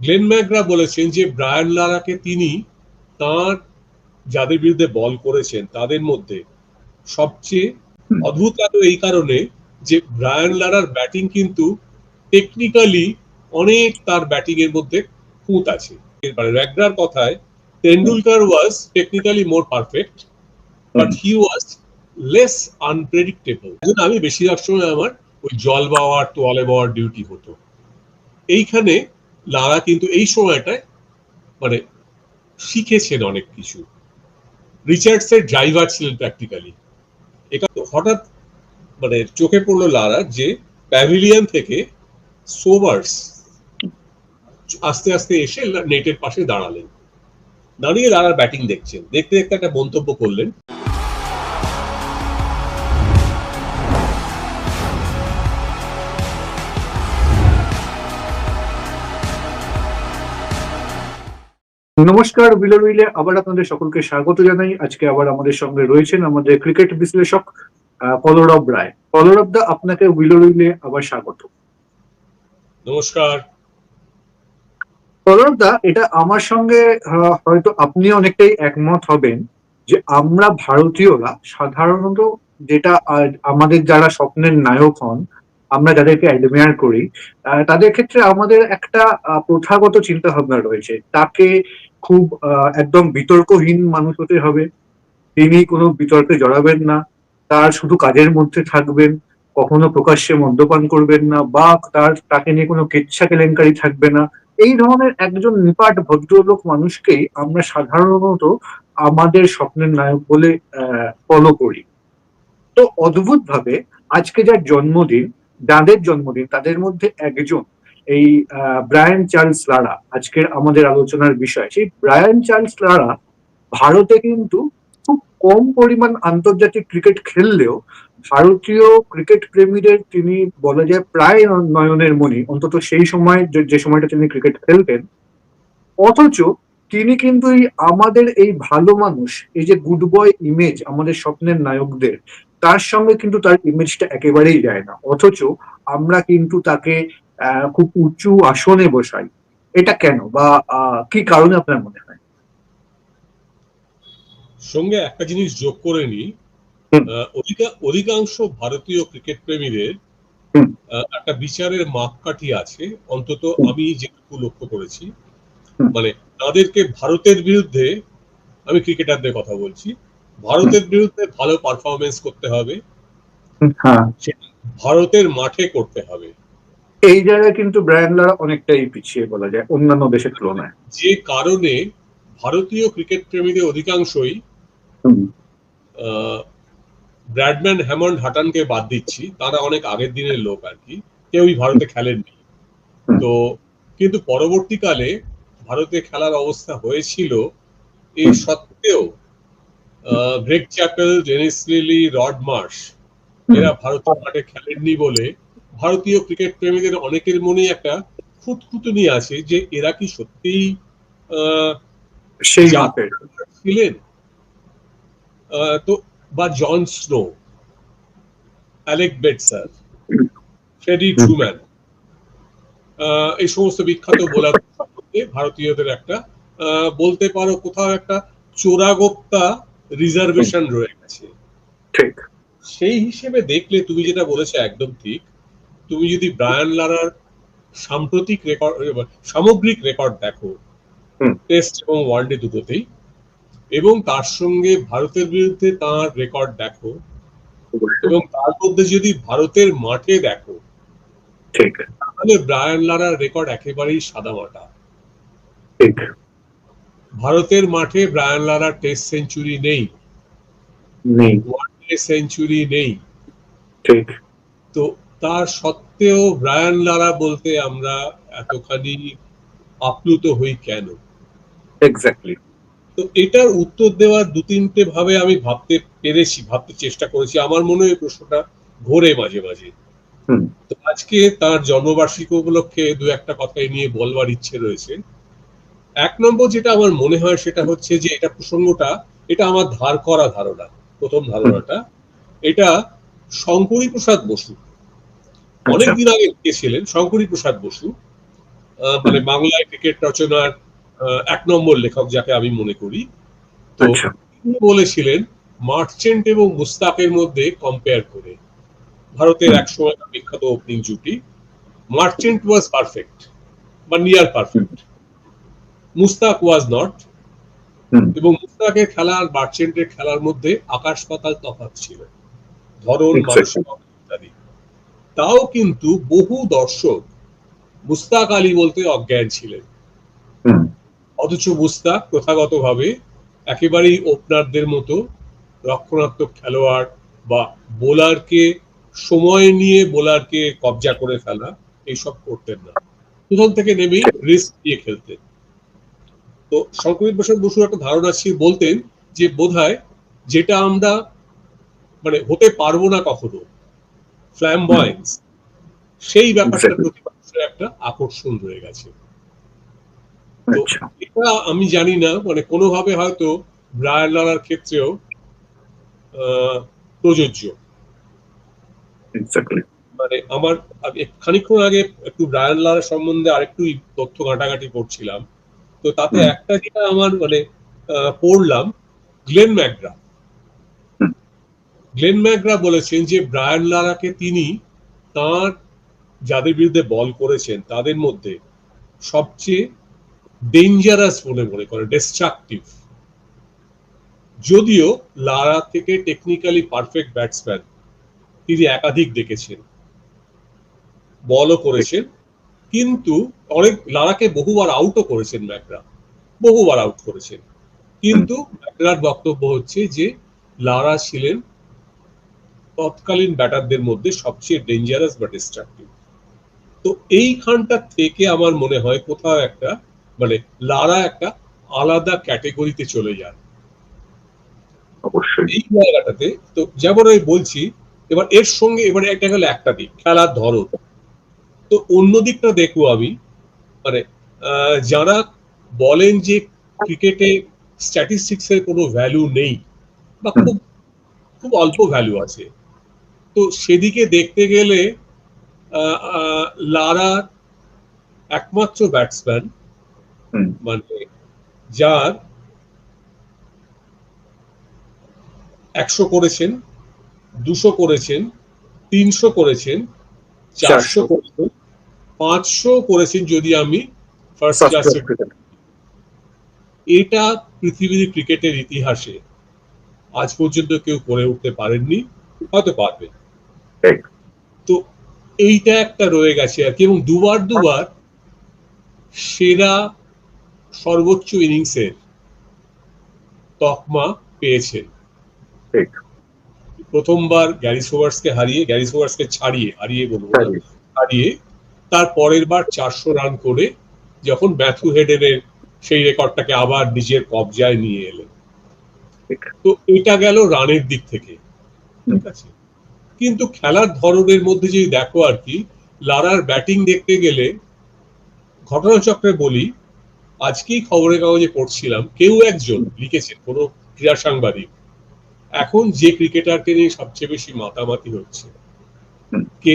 Glenn ম্যাকরা বলেছেন যে Brian লারাকে তিনি তার যাদের বিরুদ্ধে বল করেছেন তাদের মধ্যে সবচেয়ে অদ্ভুত লাগল এই কারণে যে ব্রায়ান লারার ব্যাটিং কিন্তু টেকনিক্যালি অনেক তার ব্যাটিং এর মধ্যে খুঁত আছে। এবারে র্যাগরার কথায় Tendulkar was technically more perfect but he was less unpredictable. আমি বেশিরভাগ সময় আমার ওই জল বাওয়ার তোয়ালে বাওয়ার ডিউটি হতো। এইখানে লারা কিন্তু এই সময়টায় মানে শিখেছেন অনেক কিছু। রিচার্ডসের ড্রাইভার ছিলেন প্র্যাকটিক্যালি এটা হঠাৎ মানে চোখে পড়ল লারা যে প্যাভিলিয়ন থেকে সোভার্স আস্তে আস্তে এসে নেটের পাশে দাঁড়ালেন। দাঁড়িয়ে লারার ব্যাটিং দেখছেন। দেখতে দেখতে একটা মন্তব্য করলেন। নমস্কার বিলো উইলে আবার আপনাদের সকলকে স্বাগত জানাই। আজকে আবার আমাদের সঙ্গে রয়েছেন আমাদের ক্রিকেট বিশ্লেষক কলরব রায়। কলরব দা আপনাকে উইলো উইলে আবার স্বাগত। নমস্কার। কলরব দা এটা আমার সঙ্গে হয়তো আপনি অনেকটাই একমত হবেন যে আমরা ভারতীয়রা সাধারণত যেটা আমাদের যারা স্বপ্নের নায়ক হন আমরা যাদেরকে অ্যাডমিয়ার করি তাদের ক্ষেত্রে আমাদের একটা প্রথাগত চিন্তা ভাবনা রয়েছে। তাকে খুব একদম বিতর্কহীন মানুষ হতে হবে। তিনি কোনো বিতর্কে জড়াবেন না। তার শুধু কাজের মধ্যে থাকবেন। কখনো প্রকাশ্যে মদ্যপান করবেন না বা তার, তাকে নিয়ে কোনো কেচ্ছা কেলেঙ্কারি থাকবে না। এই ধরনের একজন নিপাট ভদ্রলোক মানুষকেই আমরা সাধারণত আমাদের স্বপ্নের নায়ক বলে ফলো করি। তো অদ্ভুত ভাবে আজকে যার জন্মদিন, যাদের জন্মদিন, তাদের মধ্যে একজন এই ব্রায়ান চার্লস লারা, আজকের আমাদের আলোচনার বিষয়, সেই ব্রায়ান চার্লস লারা ভারতে কিন্তু খুব কম পরিমাণ আন্তর্জাতিক ক্রিকেট খেললেও ভারতীয় ক্রিকেট প্রেমীদের তিনি বলা যায় প্রায় নয়নের মণি, অন্তত সেই সময় যে- সময়টা তিনি ক্রিকেট খেলতেন। অথচ তিনি কিন্তু এই আমাদের এই ভালো মানুষ, এই যে গুড বয় ইমেজ আমাদের স্বপ্নের নায়কদের, তার সঙ্গে কিন্তু তার ইমেজটা একেবারেই যায় না। অথচ আমরা কিন্তু তাকে খুব উঁচু আসনে বসাই। এটা কেন? বা কি কারণে আপনার মনে হয়? সঙ্গে একটা জিনিস যোগ করে অধিকা- অধিকাংশ ভারতীয় ক্রিকেট প্রেমীদের একটা বিচারের মাপকাঠি আছে। অন্তত আমি যেটুকু লক্ষ্য করেছি। মানে তাদেরকে ভারতের বিরুদ্ধে আমি ক্রিকেটারদের কথা বলছি। ভারতের বিরুদ্ধে ভালো পারফরমেন্স করতে হবে। হ্যাঁ। ভারতের মাঠে করতে হবে। এই জায়গায় কিন্তু ব্রায়ানলারা অনেকটাই পিছিয়ে বলা যায় অন্যান্য দেশের তুলনায়। যে কারণে ভারতীয় ক্রিকেট প্রেমীদের অধিকাংশই ব্র্যাডম্যান হ্যামন্ড হাটানকে বাদ দিচ্ছি তারা অনেক আগের দিনের লোক আর কি কেউই ভারতে খেলেননি। তো কিন্তু পরবর্তীকালে ভারতে খেলার অবস্থা হয়েছিল এই সত্ত্বেও Greg Chappell Dennis Lillee Rod Marsh এরা ভারতের মাঠে খেলেননি বলে ভারতীয় ক্রিকেট প্রেমীদের অনেকের মনে একটা খুঁতখুঁতুনি আছে যে এরা কি সত্যিই আহ, সেই ছিলেন? তো বা John Snow Alec Bedser Freddie Trueman এই সমস্ত বিখ্যাত বোলার ভারতীয়দের একটা আহ, বলতে পারো কোথাও একটা চোরাগোপ্তা রিজার্ভেশন রয়ে গেছে। ঠিক। সেই হিসেবে দেখলে তুমি যেটা বলেছ একদম ঠিক তুমি যদি ব্রায়ান লারার সাম্প্রতিক রেকর্ড সামগ্রিক রেকর্ড দেখো টেস্ট এবং ওয়ানডে দুটোতেই এবং তার সঙ্গে ভারতের বিরুদ্ধে তার রেকর্ড দেখো এবং তার মধ্যে যদি ভারতের মাঠে দেখো তাহলে ব্রায়ান লারার রেকর্ড একেবারেই সাদামাটা ভারতের মাঠে ব্রায়ান লারার টেস্ট সেঞ্চুরি নেই। নেই। ওয়ানডে সেঞ্চুরি নেই। তো তার সত্ত্বেও ব্রায়ান লারা বলতে আমরা এতখানি আপ্লুত হই কেন? এক্স্যাক্টলি তো এটার উত্তর দেওয়ার দু তিনটে ভাবে আমি ভাবতে পেরেছি ভাবতে চেষ্টা করেছি। আমার মনে হয় প্রশ্নটা ঘোরে মাঝে মাঝে। তো আজকে তার জন্মবার্ষিকী উপলক্ষে দু একটা কথা নিয়ে বলবার ইচ্ছে রয়েছে। এক নম্বর যেটা আমার মনে হয় সেটা হচ্ছে যে এটা প্রসঙ্গটা এটা আমার ধার করা ধারণা প্রথম ধারণাটা। এটা শঙ্করী প্রসাদ বসু। অনেকদিন আগে লিখেছিলেন শঙ্করী প্রসাদ বসু। মানে বাংলায় ক্রিকেট রচনার এক নম্বর লেখক যাকে আমি মনে করি। তো আচ্ছা। তিনি বলেছিলেন মার্চেন্ট এবং মুস্তাকের মধ্যে কম্পেয়ার করে। ভারতের হুম। একসময় বিখ্যাত ওপেনিং জুটি। মার্চেন্ট ওয়াজ পারফেক্ট বা near perfect Mushtaq was not. এবং মুস্তাকের খেলা আর মার্চেন্টের খেলার মধ্যে আকাশ পাতাল তফাৎ ছিল। ধরন. মানসিকতা তাও কিন্তু বহু দর্শক মুস্তাক আলী বলতে অজ্ঞান ছিলেন। অথচ মুস্তাক প্রথাগতভাবে একেবারেই ওপেনারদের মতো রক্ষণাত্মক খেলোয়াড় বা বোলারকে সময় নিয়ে বোলারকে কবজা করে ফেলা এইসব করতেন না। প্রথম থেকে নেমেই রিস্ক নিয়ে খেলতেন। তো শঙ্করীর প্রসাদ বসুর একটা ধারণা ছিল বলতেন যে বোধহয় যেটা আমরা মানে হতে পারব না কখনো ফ্ল্যামবয়েন্স সেই ব্যাপারটা. প্রতি মানুষের একটা আকর্ষণ রয়ে গেছে। তো আচ্ছা। এটা আমি জানি না মানে কোনোভাবে হয়তো ব্রায়ান লারার ক্ষেত্রেও প্রযোজ্য। মানে আমার খানিকক্ষণ আগে একটু ব্রায়ান লারা সম্বন্ধে আরেকটু তথ্য ঘাটাঘাটি করছিলাম। তো তাতে একটা যেটা আমার মানে পড়লাম গ্লেন ম্যাকগ্রা। গ্লেন ম্যাকগ্রা বলেছেন যে ব্রায়ান লারাকে তিনি তার যাদের বিরুদ্ধে বল করেছেন, তাদের মধ্যে সবচেয়ে ডেঞ্জারাস বলে মনে করে ডিস্ট্রাকটিভ যদিও লারা থেকে টেকনিক্যালি পারফেক্ট ব্যাটসম্যান তিনি একাধিক দেখেছেন, বলও করেছেন, কিন্তু অনেক, লারাকে বহুবার আউটও করেছেন ম্যাকরা বহুবার আউট করেছেন। কিন্তু ম্যাকরার বক্তব্য হচ্ছে যে লারা ছিলেন তৎকালীন ব্যাটারদের মধ্যে সবচেয়ে ডেঞ্জারাস বা ডিস্ট্রাকটিভ তো এইখানটা থেকে আমার মনে হয় কোথাও একটা মানে লারা একটা আলাদা ক্যাটেগরিতে চলে যান অবশ্যই। এই জায়গাটাতে তো যেমন আমি বলছি এবার এর সঙ্গে এবারে একটা গেল একটা দিক খেলার ধরন। তো অন্য দিকটা দেখব আমি মানে আহ, যারা বলেন যে ক্রিকেটে স্ট্যাটিস্টিক্স এর কোনো ভ্যালু নেই বা খুব খুব অল্প ভ্যালু আছে। তো সেদিকে দেখতে গেলে আহ, আহ, লারা একমাত্র ব্যাটসম্যান মানে যার একশো করেছেন দুশো করেছেন তিনশো করেছেন চারশো করেছেন পাঁচশো করেছেন যদি আমি ফার্স্ট ক্লাসে এটা পৃথিবীর ক্রিকেটের ইতিহাসে আজ পর্যন্ত কেউ করে উঠতে পারেননি হয়তো পারবে। ঠিক। তো এইটা একটা রয়ে গেছে আর কি এবং দুবার দুবার সেরা সর্বোচ্চ ইনিংসের তকমা পেয়েছেন ঠিক। প্রথমবার গ্যারি সোভার্সকে হারিয়ে গ্যারি সোভার্সকে ছাড়িয়ে হারিয়ে বলব হারিয়ে তার পরের বার চারশো রান করে যখন ম্যাথু হেডেনের সেই রেকর্ডটাকে আবার নিজের কবজায় নিয়ে এলেন। তো এটা গেল রানের দিক থেকে। ঠিক আছে? কিন্তু খেলার ধরনের মধ্যে যদি দেখো আর কি লারার ব্যাটিং দেখতে গেলে ঘটনাচক্রে বলি আজকেই খবরের কাগজে পড়ছিলাম কেউ একজন লিখেছেন কোনো ক্রীড়া সাংবাদিক এখন যে ক্রিকেটারকে নিয়ে সবচেয়ে বেশি মাতামাতি হচ্ছে কে?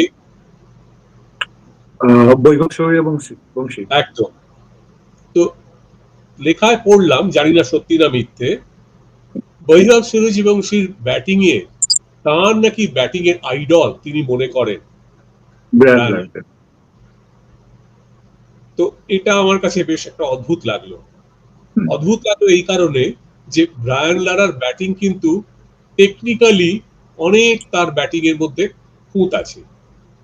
একদম। তো লেখায় পড়লাম জানি না সত্যি না মিথ্যে বৈভব সূর্যবংশীর ব্যাটিং এ তার নাকি ব্যাটিং এর আইডল তিনি মনে করেন। হ্যাঁ। তো এটা আমার কাছে বেশ একটা অদ্ভুত লাগল। অদ্ভুত লাগল এই কারণে যে ব্রায়ান লারার ব্যাটিং কিন্তু টেকনিক্যালি অনেক তার ব্যাটিং এর মধ্যে খুঁত আছে।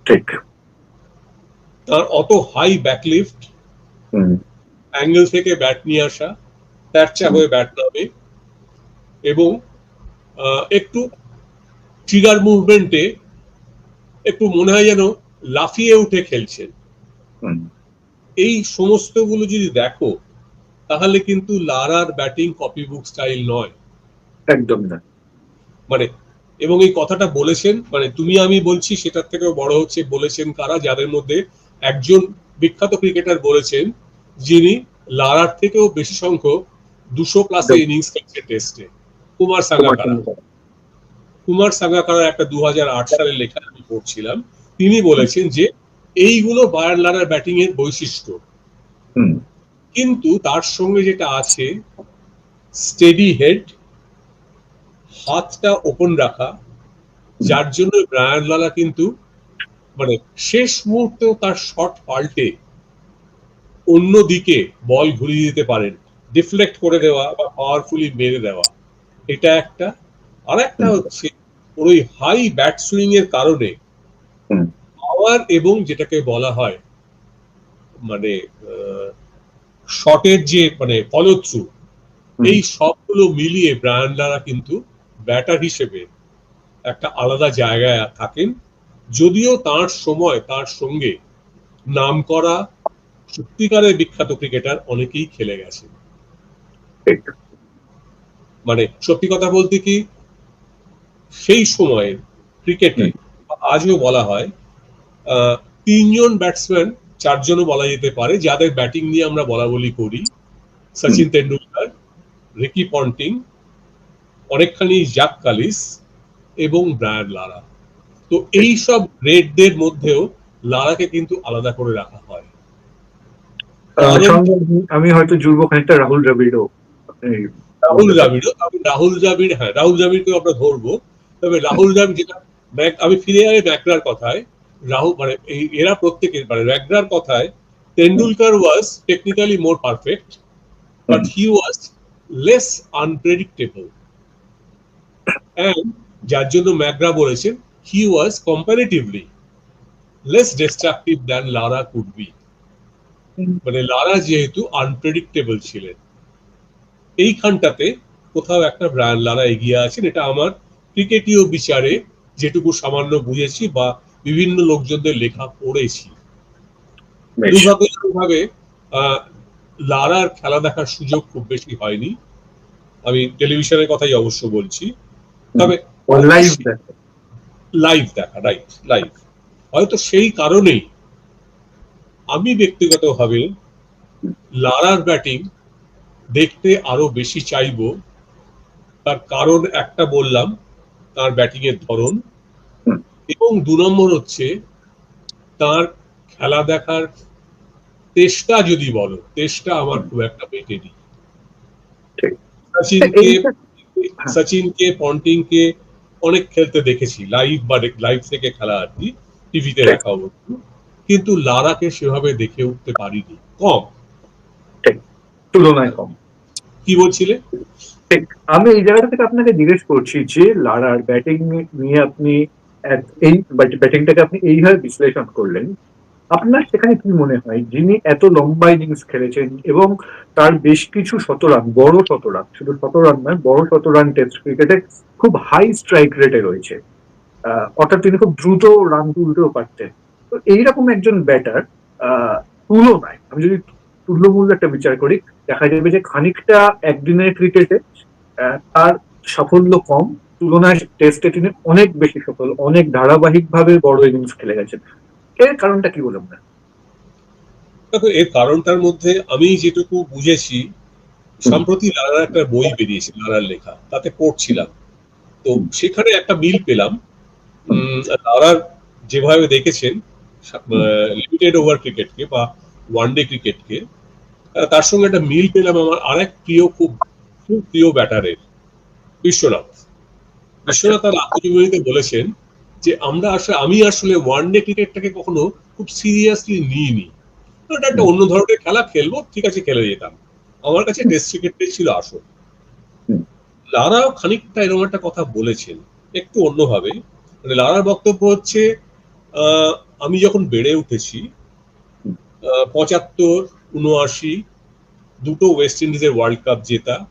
ঠিক। তার অত হাই ব্যাকলিফট অ্যাঙ্গেল থেকে ব্যাট নিয়ে আসা ট্যাপচা হয়ে ব্যাট নামে এবং একটু ট্রিগার মুভমেন্টে একটু মনে হয় যেন লাফিয়ে উঠে খেলছেন। এই সমস্তগুলো যদি দেখো তাহলে কিন্তু লারার ব্যাটিং কপি বুক স্টাইল নয়। একদম না। মানে এবং এই কথাটা বলেছেন মানে তুমি আমি বলছি সেটার থেকেও বড় হচ্ছে বলেছেন কারা যাদের মধ্যে একজন বিখ্যাত ক্রিকেটার বলেছেন যিনি লারার থেকেও বেশি সংখ্যক দুশো প্লাস ইনিংস খেলছে টেস্টে কুমার সাঙ্গাকারা। কুমার সাঙ্গাকারার একটা দু সালের লেখা আমি পড়ছিলাম তিনি বলেছেন যে এইগুলো বায়ার লারার ব্যাটিং এর বৈশিষ্ট্য কিন্তু তার সঙ্গে যেটা আছে স্টেডি হেড হাতটা ওপেন রাখা যার জন্য ব্রায়ান লালা কিন্তু মানে শেষ মুহূর্তেও তার শট পাল্টে অন্য দিকে বল ঘুরিয়ে দিতে পারেন ডিফ্লেক্ট করে দেওয়া বা পাওয়ারফুলি মেরে দেওয়া। এটা একটা। আর একটা হচ্ছে ওর ওই হাই ব্যাট সুইং এর কারণে পাওয়ার এবং যেটাকে বলা হয় মানে শটের যে মানে ফলো থ্রু হুম। এই সবগুলো মিলিয়ে ব্রায়ান লারা কিন্তু ব্যাটার হিসেবে একটা আলাদা জায়গায় থাকেন। যদিও তার সময় তার সঙ্গে নাম করা সত্যিকারের বিখ্যাত ক্রিকেটার অনেকেই খেলে গেছে মানে সত্যি কথা বলতে কি সেই সময়ের ক্রিকেটে আজও বলা হয় আহ, তিনজন ব্যাটসম্যান চারজনও বলা যেতে পারে যাদের ব্যাটিং নিয়ে আমরা বলা বলি করি। সচিন তেন্ডুলকার রিকি পন্টিং অনেকখানি জাক কালিস এবং ব্রায়ান লারা। তো এই সব গ্রেডদের মধ্যেও লারাকে কিন্তু আলাদা করে রাখা হয়। আমি- হয়তো জুড়বো খানিকটা রাহুল দ্রাবিড়ও। রাহুল দ্রাবিড়ও আমি রাহুল দ্রাবিড় হ্যাঁ রাহুল দ্রাবিড়কে আমরা ধরবো। তবে রাহুল দ্রাবিড় যেটা ম্যাক- আমি ফিরে যাই ম্যাকরার কথায়। রাহুল মানে এই, এরা প্রত্যেকের মানে ম্যাকরার কথায়, Tendulkar was technically more perfect but he was less unpredictable and যার জন্য ম্যাকরা বলেছেন he was comparatively less destructive than Lara could be মানে লারা যেহেতু আনপ্রেডিক্টেবল ছিলেন। এইখানটাতে কোথাও একটা ব্রায়ান লারা এগিয়ে আছেন, এটা আমার ক্রিকেটীয় বিচারে যেটুকু সামান্য বুঝেছি বা বিভিন্ন লোকজনদের লেখা পড়েছি। দুর্ভাগ্যজনকভাবে লারার খেলা দেখার সুযোগ খুব বেশি হয়নি। আমি টেলিভিশনের কথাই অবশ্য বলছি। তবে লাইভ দেখা। রাইট লাইভ হয়তো সেই কারণেই আমি ব্যক্তিগতভাবে লারার ব্যাটিং দেখতে আরও বেশি চাইব। তার কারণ একটা বললাম তার ব্যাটিং এর ধরন এবং দু নম্বর হচ্ছে তার খেলা দেখার তেষ্টা যদি বলো তেষ্টা আমার খুব একটা মেটেনি। সচিনকে হ্যাঁ। সচিনকে পন্টিংকে অনেক খেলতে দেখেছি লাইভ বা লাইভ থেকে খেলা আর কি টিভিতে। দেখা অবশ্য কিন্তু লারাকে সেভাবে দেখে উঠতে পারিনি কম। তুলনায় কম। কি বলছিলে? আমি এই জায়গাটা থেকে আপনাকে জিজ্ঞেস করছি যে, লারার ব্যাটিং নিয়ে আপনি এই ব্যাটিংটাকে আপনি এইভাবে বিশ্লেষণ করলেন, আপনার সেখানে কি মনে হয়? যিনি এত লম্বা ইনিংস খেলেছেন এবং তার বেশ কিছু শতরান বড় শতরান শুধু শতরান নয়, বড় শতরান টেস্ট ক্রিকেটে খুব হাই স্ট্রাইক রেটে রয়েছে। অর্থাৎ তিনি খুব দ্রুত রান তুলতেও পারতেন। তো এইরকম একজন ব্যাটার তুলনায়, আমি যদি তুল্যমূল্য একটা বিচার করি, দেখা যাবে যে খানিকটা একদিনের ক্রিকেটে তার সাফল্য কম। তুলনায় টেস্টে তিনি অনেক বেশি সফল অনেক ধারাবাহিক ভাবে বড় ইনিংস খেলে গেছেন। এর কারণটা কি বলুন না? দেখো এর কারণটার মধ্যে আমি যেটুকু বুঝেছি সম্প্রতি লারার একটা বই বেরিয়েছে লারার লেখা তাতে পড়ছিলাম। তো সেখানে একটা মিল পেলাম। লারার যেভাবে দেখেছেন লিমিটেড ওভার ক্রিকেটকে বা ওয়ান ডে ক্রিকেটকে তার সঙ্গে একটা মিল পেলাম আমার। আরেক প্রিয় খুব খুব প্রিয় ব্যাটারের বিশ্বনাথ। বিশ্বনাথ তার আত্মজীবনীতে বলেছেন যে আমরা আসলে আমি আসলে ওয়ানডে ক্রিকেটটাকে কখনো খুব সিরিয়াসলি নিইনি। এটা একটা অন্য ধরনের খেলা খেলব ঠিক আছে খেলে যেতাম। আমার কাছে টেস্ট ক্রিকেটটাই ছিল আসল। লারাও খানিকটা এরকম একটা কথা বলেছেন একটু অন্যভাবে। মানে লারার বক্তব্য হচ্ছে আহ, আমি যখন বেড়ে উঠেছি পঁচাত্তর উনআশি দুটো ওয়েস্ট ইন্ডিজের ওয়ার্ল্ড কাপ জেতা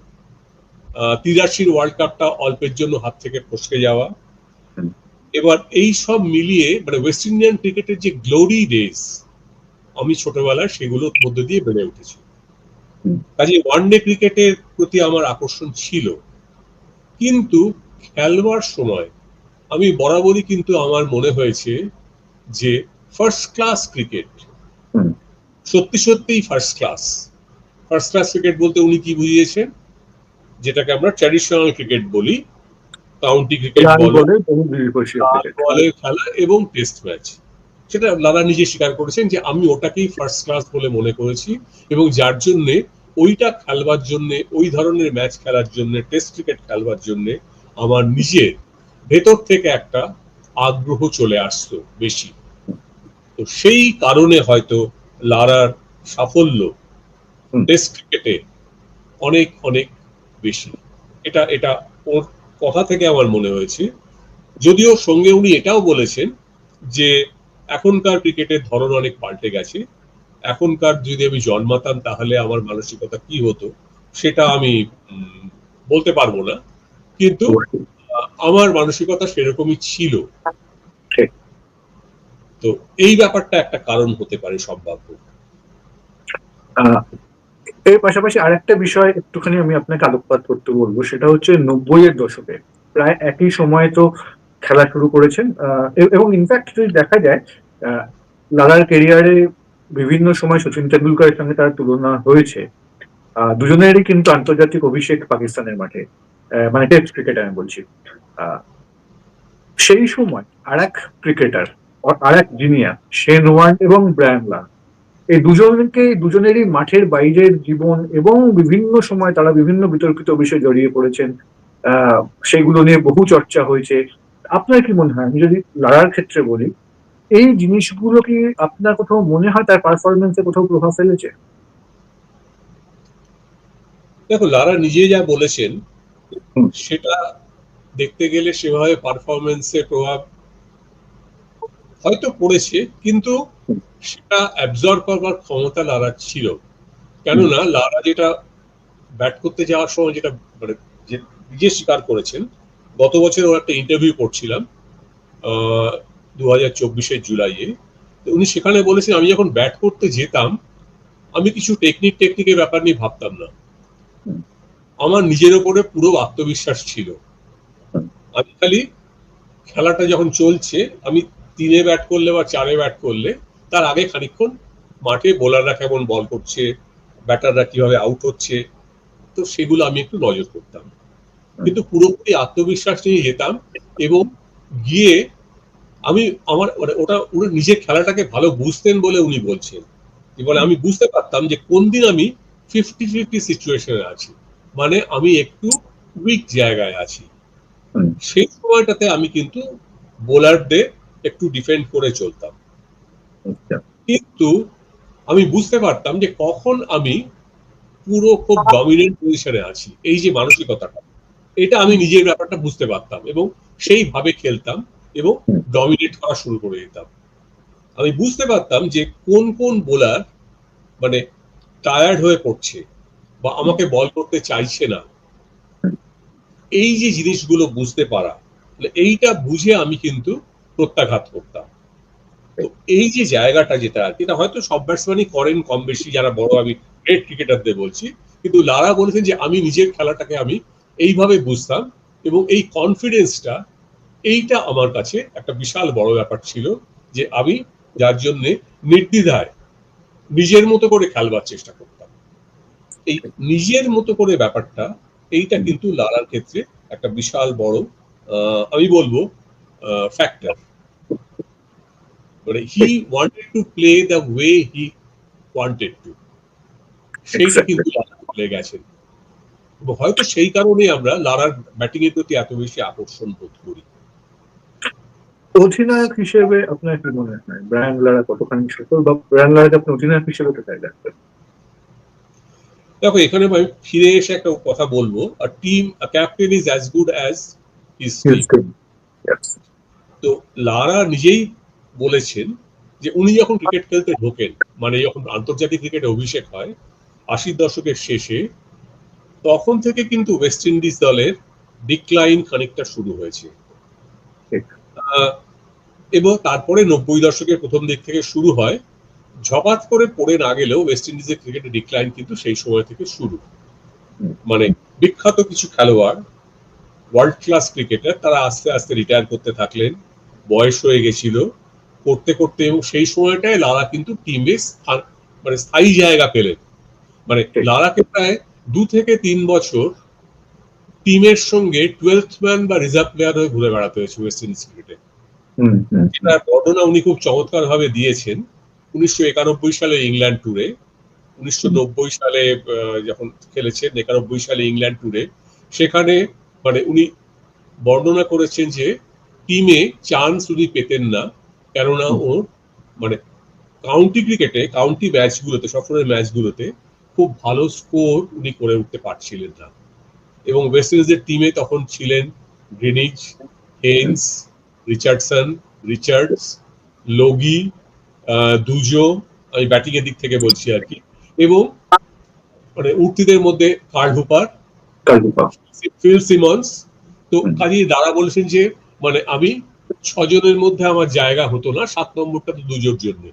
তিরাশির ওয়ার্ল্ড কাপটা অল্পের জন্য হাত থেকে ফসকে যাওয়া এবার এই সব মিলিয়ে মানে ওয়েস্ট ইন্ডিয়ান ক্রিকেটের যে গ্লোরি ডেজ আমি ছোটবেলায় সেগুলোর মধ্যে দিয়ে বেড়ে উঠেছি। কাজে ওয়ানডে ক্রিকেটের প্রতি আমার আকর্ষণ ছিল কিন্তু খেলবার সময় আমি বরাবরই কিন্তু আমার মনে হয়েছে যে ফার্স্ট ক্লাস ক্রিকেট। সত্যি সত্যিই first class first class cricket বলতে উনি কি বুঝিয়েছেন যেটাকে আমরা ট্র্যাডিশনাল ক্রিকেট বলি কাউন্টি ক্রিকেট বলে খেলা এবং টেস্ট ম্যাচ সেটা লালা নিজে স্বীকার করেছেন যে আমি ওটাকেই ফার্স্ট ক্লাস বলে মনে করেছি এবং যার জন্য ওইটা খেলবার জন্য ওই ধরনের ম্যাচ খেলার জন্য টেস্ট ক্রিকেট খেলবার জন্য আমার নিজের ভেতর থেকে একটা আগ্রহ চলে আসতো বেশি। তো সেই কারণে হয়তো লারার সাফল্য টেস্ট ক্রিকেটে অনেক অনেক বেশি। এটা এটা ওর কথা থেকে আমার মনে হয়েছে। যদিও সঙ্গে উনি এটাও বলেছেন যে এখনকার ক্রিকেটের ধরন অনেক পাল্টে গেছে। এখনকার যদি আমি জন্মাতাম তাহলে আমার মানসিকতা কি হতো সেটা আমি বলতে পারব না। কিন্তু আমার মানসিকতা সেরকমই ছিল। তো এই ব্যাপারটা একটা কারণ হতে পারে সম্ভাব্য। এর পাশাপাশি আরেকটা বিষয় একটুখানি আমি আপনাকে আলোকপাত করতে বলব, সেটা হচ্ছে নব্বইয়ের দশকে। প্রায় একই সময়ে তো খেলা শুরু করেছেন এবং ইনফ্যাক্ট যদি দেখা যায় লালার কেরিয়ারে বিভিন্ন সময় সচিন তেন্ডুলকরের সঙ্গে তার তুলনা হয়েছে। দুজনেরই কিন্তু আন্তর্জাতিক অভিষেক পাকিস্তানের মাঠে মানে টেস্ট ক্রিকেট আমি বলছি। সেই সময় আর এক ক্রিকেটার আর এক জিনিয়ার শেন ওয়ার্ন এবং ব্রায়ান লারা এই দুজনকে দুজনেরই মাঠের বাইরের জীবন এবং বিভিন্ন সময় তারা বিভিন্ন বিতর্কিত বিষয়ে জড়িয়ে পড়েছেন। সেগুলো নিয়ে বহু চর্চা হয়েছে। আপনার কি মনে হয়? আমি যদি লড়ার ক্ষেত্রে বলি এই জিনিসগুলো কি আপনার কোথাও মনে হয় তার পারফরমেন্সে কোথাও প্রভাব ফেলেছে? দেখো লারা নিজে যা বলেছেন সেটা দেখতে গেলে সেভাবে পারফরমেন্সের প্রভাব হয়তো পড়েছে কিন্তু সেটা অ্যাবজর্ব করবার ক্ষমতা লারার ছিল। কেননা লারা যেটা ব্যাট করতে যাওয়ার সময় যেটা মানে নিজে স্বীকার করেছেন গত বছর ওর একটা ইন্টারভিউ করছিলাম দু হাজার চব্বিশের জুলাইয়ে। তো উনি সেখানে বলেছেন আমি যখন ব্যাট করতে যেতাম আমি কিছু টেকনিক টেকনিকের ব্যাপার নিয়ে ভাবতাম না। আমার নিজের ওপরে পুরো আত্মবিশ্বাস ছিল। আমি খালি খেলাটা যখন চলছে আমি তিনে ব্যাট করলে বা চারে ব্যাট করলে তার আগে খানিকক্ষণ মাঠে বোলাররা কেমন বল করছে ব্যাটাররা কীভাবে আউট হচ্ছে তো সেগুলো আমি একটু নজর করতাম। কিন্তু পুরোপুরি আত্মবিশ্বাস নিয়ে যেতাম এবং গিয়ে আমি আমার মানে ওটা উনি নিজের খেলাটাকে ভালো বুঝতেন বলে উনি বলছেন। বলে আমি বুঝতে পারতাম যে কোন দিন আমি ফিফটি ফিফটি সিচুয়েশনে আছি। মানে আমি একটু উইক জায়গায় আছি। সেই সময়টাতে আমি কিন্তু বোলারদের একটু ডিফেন্ড করে চলতাম। কিন্তু আমি বুঝতে পারতাম যে কখন আমি পুরো খুব ডমিনেন্ট পজিশনে আছি এই যে মানসিকতাটা। এটা আমি নিজের ব্যাপারটা বুঝতে পারতাম এবং সেইভাবে খেলতাম এবং ডমিনেট করা শুরু করে দিতাম। আমি বুঝতে পারতাম যে কোন কোন বোলার মানে টায়ার্ড হয়ে পড়ছে বা আমাকে বল করতে চাইছে না। এই যে জিনিসগুলো বুঝতে পারা মানে এইটা বুঝে আমি কিন্তু প্রত্যাঘাত করতাম। তো এই যে জায়গাটা যেটা আর কি, এটা হয়তো সব ব্যাটসম্যানই করেন কম বেশি যারা বড় আমি গ্রেট ক্রিকেটারদের বলছি কিন্তু লারা বলেছেন যে আমি নিজের খেলাটাকে আমি এইভাবে বুঝতাম এবং এই কনফিডেন্সটা এইটা আমার কাছে একটা বিশাল বড় ব্যাপার ছিল যে আমি যার জন্যে নির্দ্বিধায় নিজের মতো করে খেলবার চেষ্টা করতাম। এই নিজের মতো করে ব্যাপারটা এইটা কিন্তু লারার ক্ষেত্রে একটা বিশাল বড় আমি বলব ফ্যাক্টর মানে he wanted to play the way he wanted to সেইটা কিন্তু চলে গেছেন। হয়তো সেই কারণে আমরা লারার ব্যাটিং এর প্রতি এত বেশি আকর্ষণ বোধ করি। অধিনায়ক হিসেবে আপনার কি মনে হয়? ব্রায়ান লারা কতখানি সফল বা ব্রায়ান লারাকে আপনি অধিনায়ক হিসেবে কোথায় দেখবেন? দেখো এখানে আমি ফিরে এসে একটা কথা বলব। আর team captain is as good as his team তো লারা নিজেই বলেছেন যে উনি যখন ক্রিকেট খেলতে ঢোকেন মানে যখন আন্তর্জাতিক ক্রিকেটে অভিষেক হয় আশির দশকের শেষে তখন থেকে কিন্তু ওয়েস্ট ইন্ডিজ দলের ডিক্লাইন খানিকটা শুরু হয়েছে। এবং তারপরে নব্বই দশকের প্রথম দিক থেকে শুরু হয়। ঝপাত করে পড়ে না গেলেও ওয়েস্ট ইন্ডিজের ক্রিকেটের ডিক্লাইন কিন্তু সেই সময় থেকে শুরু। মানে বিখ্যাত কিছু খেলোয়াড় ওয়ার্ল্ড ক্লাস ক্রিকেটার তারা আস্তে আস্তে রিটায়ার করতে থাকলেন। বয়স হয়ে গেছিল করতে করতে এবং সেই সময়টায় লারা কিন্তু টিমে মানে স্থায়ী জায়গা পেলেন। মানে। লারাকে প্রায় দু থেকে তিন বছর টিমের সঙ্গে টুয়েলথ ম্যান বা রিজার্ভ প্লেয়ার হয়ে ঘুরে বেড়াতে হয়েছে ওয়েস্ট ইন্ডিজ ক্রিকেটে হুম, বর্ণনা উনি খুব চমৎকার ভাবে দিয়েছেন। উনিশশো একানব্বই সালে ইংল্যান্ড ট্যুরে উনিশশো নব্বই সালে যখন খেলেছেন একানব্বই সালে ইংল্যান্ড ট্যুরে সেখানে মানে উনি বর্ণনা করেছেন যে টিমে চান্স উনি পেতেন না কেননা ওর মানে কাউন্টি ক্রিকেটে কাউন্টি ম্যাচগুলোতে সবসময় ম্যাচগুলোতে খুব ভালো স্কোর উনি করে উঠতে পারছিলেন না। এবং ওয়েস্ট ইন্ডিজের টিমে তখন ছিলেন গ্রিনিজ হেন্স রিচার্ডসন রিচার্ডস লগি দুজো আমি ব্যাটিং এর দিক থেকে বলছি আর কি। এবং মানে উর্তিদের মধ্যে কার্ল হুপার ফিল সিমন্স তো। কাজী দাদা বলেছেন যে মানে আমি ছজনের মধ্যে আমার জায়গা হতো না সাত নম্বরটা তো দুজোর জন্য।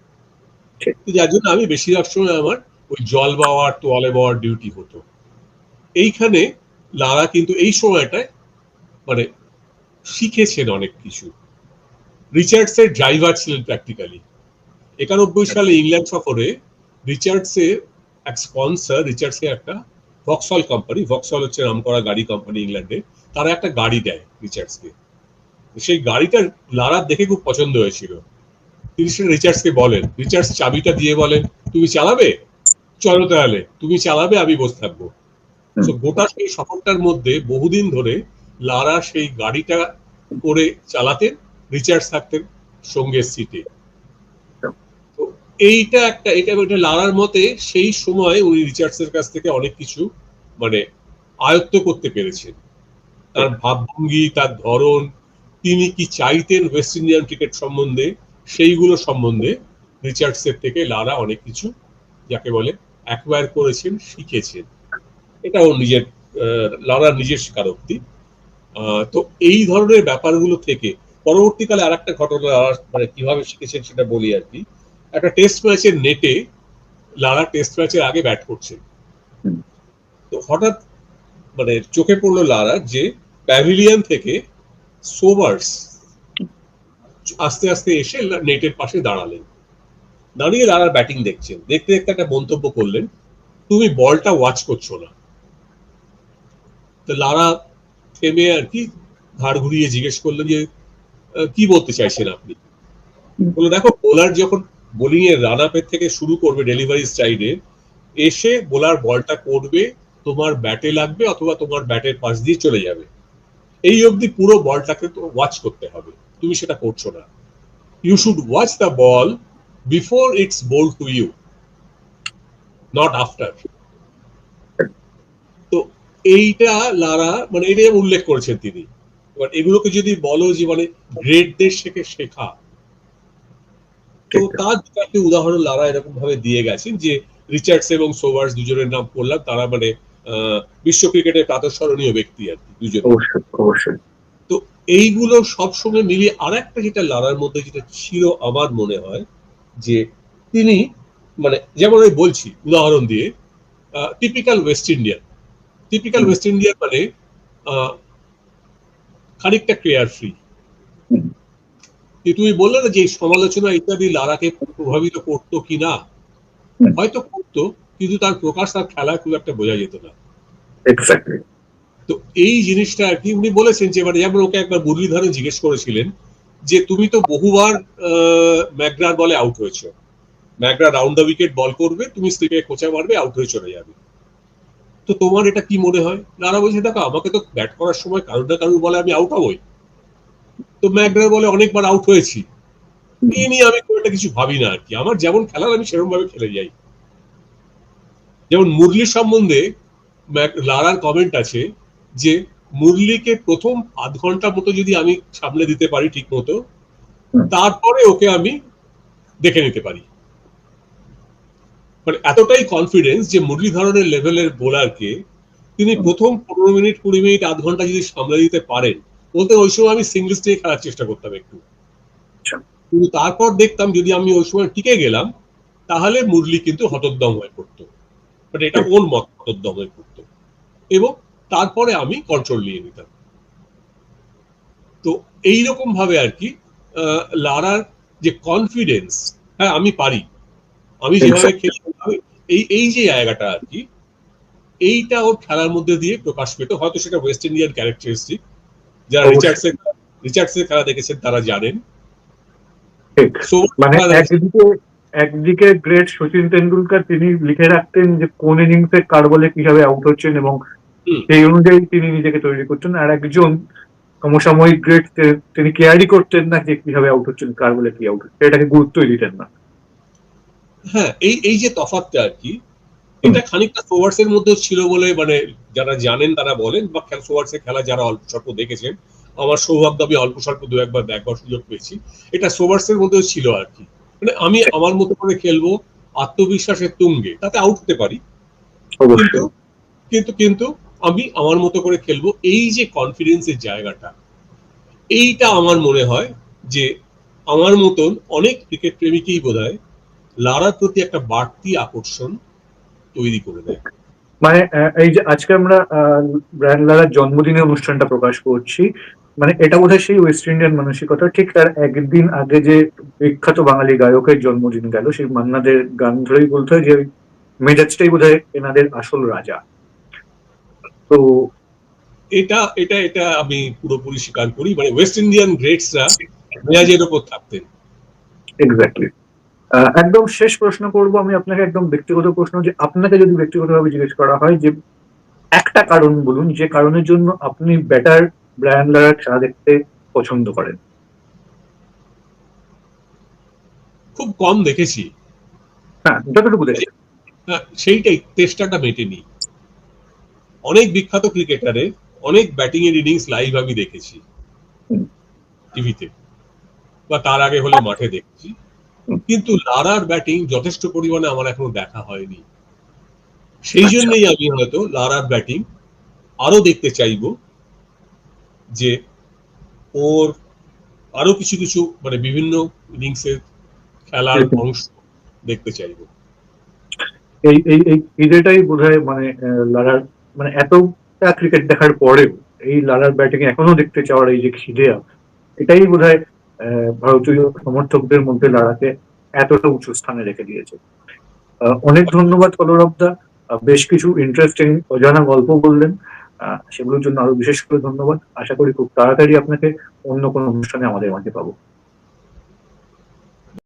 যার জন্য আমি বেশিরভাগ সময় আমার ওই জল বাওয়ার তোয়ালে বাওয়ার ডিউটি হতো। এইখানে লারা কিন্তু এই সময়টায় মানে শিখেছেন অনেক কিছু। রিচার্ডসের ড্রাইভার ছিলেন প্র্যাকটিক্যালি একানব্বই সালে ইংল্যান্ড সফরে রিচার্ডসের এক স্পন্সর রিচার্ডসের একটা ভক্সল কোম্পানি ভক্সল হচ্ছে নাম করা গাড়ি কোম্পানি ইংল্যান্ডে তারা একটা গাড়ি দেয় রিচার্ডসকে। সেই গাড়িটা লারার দেখে খুব পছন্দ হয়েছিল। তিনি সেটা রিচার্ডসকে বলেন রিচার্ডস চাবিটা দিয়ে বলেন তুমি চালাবে? চলো তাহলে তুমি চালাবে আমি বসে থাকব। গোটা সেই সফরটার মধ্যে বহুদিন ধরে লারা সেই গাড়িটা করে চালাতেন রিচার্ডস থাকতেন সঙ্গের সিটে। তো এইটা একটা এটা এটা লারার মতে সেই সময় উনি রিচার্ডসের কাছ থেকে অনেক কিছু মানে আয়ত্ত করতে পেরেছেন। তার ভাবভঙ্গি তার ধরন তিনি কি চাইতেন ওয়েস্ট ইন্ডিয়ান ক্রিকেট সম্বন্ধে? সেইগুলো সম্বন্ধে রিচার্ডসের থেকে লারা অনেক কিছু যাকে বলে অ্যাকোয়ার করেছেন শিখেছেন। এটাও নিজের লারার নিজের স্বীকারোক্তি। তো এই ধরনের ব্যাপারগুলো থেকে পরবর্তীকালে আর একটা ঘটনা মানে কীভাবে শিখেছেন সেটা বলি আর কি। একটা টেস্ট ম্যাচের নেটে লারা টেস্ট ম্যাচের আগে ব্যাট করছেন তো হঠাৎ মানে চোখে পড়ল লারা যে প্যাভিলিয়ন থেকে সোভার্স আস্তে আস্তে এসে নেটের পাশে দাঁড়ালেন। দাঁড়িয়ে লারা ব্যাটিং দেখছেন। দেখতে দেখতে একটা মন্তব্য করলেন, তুমি বলটা ওয়াচ করছ না। তো লারা থেমে আর কি ঘাড় ঘুরিয়ে জিজ্ঞেস করলেন যে কি বলতে চাইছেন আপনি? বলে দেখো বোলার যখন বোলিং এর রান আপের থেকে শুরু করবে ডেলিভারি স্টাইডে এসে বোলার বলটা করবে, তোমার ব্যাটে লাগবে অথবা তোমার ব্যাটের পাশ দিয়ে চলে যাবে। এই অবধি পুরো বলটাকে তো ওয়াচ করতে হবে। তুমি সেটা করছ না। You should watch the ball before it's bowl to you not after তো এইটা লারা মানে এটা উল্লেখ করেছেন তিনি। এবার এগুলোকে যদি বলো যে মানে গ্রেটদের থেকে শেখা। তো তার একটি উদাহরণ লারা এরকম ভাবে দিয়ে গেছেন যে রিচার্ডস এবং সোভার্স দুজনের নাম করলাম তারা মানে বিশ্ব ক্রিকেটের প্রাতঃস্মরণীয় ব্যক্তি আর কি দুজন অবশ্যই তো এইগুলো সবসময় মিলিয়ে আর একটা যেটা লারার মধ্যে যেটা ছিল আমার মনে হয় যে তিনি মানে যেমন আমি বলছি উদাহরণ দিয়ে typical West Indian typical West Indian মানে আহ, খানিকটা কেয়ার ফ্রি তুমি বললে না যে সমালোচনা ইত্যাদি লারাকে প্রভাবিত করতো কি না? হয়তো করতো কিন্তু তার প্রকাশ তার খেলায় খুব একটা বোঝা যেত না। তো এই জিনিসটা আর কি উনি বলেছেন যে মানে যেমন ওকে একবার মুরলীধরন জিজ্ঞেস করেছিলেন যে তুমি তো বহুবার ম্যাকগ্রার বলে আউট হয়েছো। McGrath round the wicket ball করবে তুমি স্লিপে কোচা মারবে আউট হয়ে চলে যাবে। তো তোমার এটা কি মনে হয়? নারা বলছে দেখো আমাকে তো ব্যাট করার সময় কারুর না কারুর বলে আমি আউট হবই। তো ম্যাকগ্রার বলে অনেকবার আউট হয়েছি। এই নিয়ে আমি খুব একটা কিছু ভাবি না আর কি। আমার যেমন খেলার আমি সেরকম ভাবে খেলে যাই। যেমন মুরলি সম্বন্ধে লারার কমেন্ট আছে যে মুরলিকে প্রথম আধ ঘণ্টা মতো যদি আমি সামলে দিতে পারি ঠিক মতো তারপরে ওকে আমি দেখে নিতে পারি। মানে এতটাই কনফিডেন্স যে মুরলি ধরনের লেভেলের বোলারকে তিনি প্রথম পনেরো মিনিট কুড়ি মিনিট আধ ঘণ্টা যদি সামলে দিতে পারেন বলতে ওই সময় আমি সিঙ্গলস নিয়ে খেলার চেষ্টা করতাম একটু। আচ্ছা। কিন্তু তারপর দেখতাম যদি আমি ওই সময় টিকে গেলাম তাহলে মুরলি কিন্তু হতোদ্দম হয়ে পড়তো। মানে এটা ওর মত হয়ে এবং তারপরে আমি কন্ট্রোল নিয়ে নিতাম। তো এইরকম ভাবে আর কি লারার যে কনফিডেন্স হ্যাঁ আমি পারি। আমি যেভাবে খেলি এই এই যে জায়গাটা আর কি এইটা ওর খেলার মধ্যে দিয়ে প্রকাশ পেত। হয়তো সেটা ওয়েস্ট ইন্ডিয়ান ক্যারেক্টারিস্টিক যারা। রিচার্ডসের রিচার্ডসের খেলা দেখেছেন তারা জানেন। মানে একদিকে গ্রেট সচিন তেন্ডুলকার তিনি লিখে রাখতেন যে কোন ইনিংসে কার বলে কীভাবে আউট হচ্ছেন এবং সেই অনুযায়ী তিনি নিজেকে তৈরি করছেন আর একজন সমসাময়িক গ্রেট তিনি কেয়ারই করতেন না যে কীভাবে আউট হচ্ছেন কার বলে কি আউট হচ্ছে এটাকে গুরুত্বই দিতেন না। হ্যাঁ এই এই যে তফাৎটা আর কি এটা খানিকটা সোভার্স এর মধ্যেও ছিল বলে মানে যারা জানেন তারা বলেন বা সোভার্স এর খেলা যারা অল্প স্বল্প দেখেছেন আমার সৌভাগ্য আমি অল্প স্বল্প দু একবার দেখবার সুযোগ পেয়েছি। এটা সোভার্স এর মধ্যেও ছিল আর কি। মানে আমি আমার মতো করে খেলব আত্মবিশ্বাসের তুঙ্গে তাতে আউট হতে পারি। কিন্তু কিন্তু কিন্তু আমি আমার মতো করে খেলব এই যে কনফিডেন্সের জায়গাটা এইটা আমার মনে হয় যে আমার মতন অনেক ক্রিকেট প্রেমীকেই বোধ হয় লারার প্রতি একটা বাড়তি আকর্ষণ তৈরি করে দেয়। মানে এই যে আজকে আমরা ব্র্যান্ড লারার জন্মদিনের অনুষ্ঠানটা প্রকাশ করছি মানে এটা বোধহয় সেই ওয়েস্ট ইন্ডিয়ান মানসিকতা। ঠিক তার একদিন আগে যে বিখ্যাত বাঙালি গায়কের জন্মদিন গেল সেই মান্নাদের গান ধরেই বলতে হয় যে মেজাজটাই বোধহয় এনাদের আসল রাজা। তো এটা এটা এটা আমি পুরোপুরি স্বীকার করি। মানে ওয়েস্ট ইন্ডিয়ান গ্রেটসরা মেয়াজের ওপর থাকতেন। এক্স্যাক্টলি একদম শেষ প্রশ্ন করব আমি আপনাকে একদম ব্যক্তিগত প্রশ্ন যে আপনাকে যদি ব্যক্তিগতভাবে জিজ্ঞেস করা হয় যে একটা কারণ বলুন যে কারণের জন্য আপনি বেটার ব্র্যান্ড লারার খেলা দেখতে পছন্দ করেন। খুব কম দেখেছি। হ্যাঁ যতটুকু হ্যাঁ, সেইটাই চেষ্টাটা মেটেনি। অনেক বিখ্যাত ক্রিকেটারের অনেক ব্যাটিং এর ইনিংস লাইভ আমি দেখেছি। টিভিতে। বা তার আগে হলে মাঠে দেখেছি। কিন্তু লারার ব্যাটিং যথেষ্ট পরিমাণে আমার এখনও দেখা হয়নি। সেই আচ্ছা। জন্যই আমি হয়তো লারার ব্যাটিং আরও দেখতে চাইব। যে ওর আরও কিছু কিছু মানে বিভিন্ন ইনিংসের খেলার অংশ দেখতে চাইব। এই এই এই বোধহয় মানে লারার মানে এতটা ক্রিকেট দেখার পরেও এই লারার ব্যাটিং এখনও দেখতে চাওয়ার এই যে খিদে এটাই বোধহয় আহ, ভারতীয় সমর্থকদের মধ্যে লারাকে এতটা উঁচু স্থানে রেখে দিয়েছে। অনেক ধন্যবাদ কলরবদা বেশ কিছু ইন্টারেস্টিং অজানা গল্প বললেন। সেগুলোর জন্য আরও বিশেষ করে ধন্যবাদ। আশা করি খুব তাড়াতাড়ি আপনাকে অন্য কোনো অনুষ্ঠানে আমাদের মাঝে পাবো।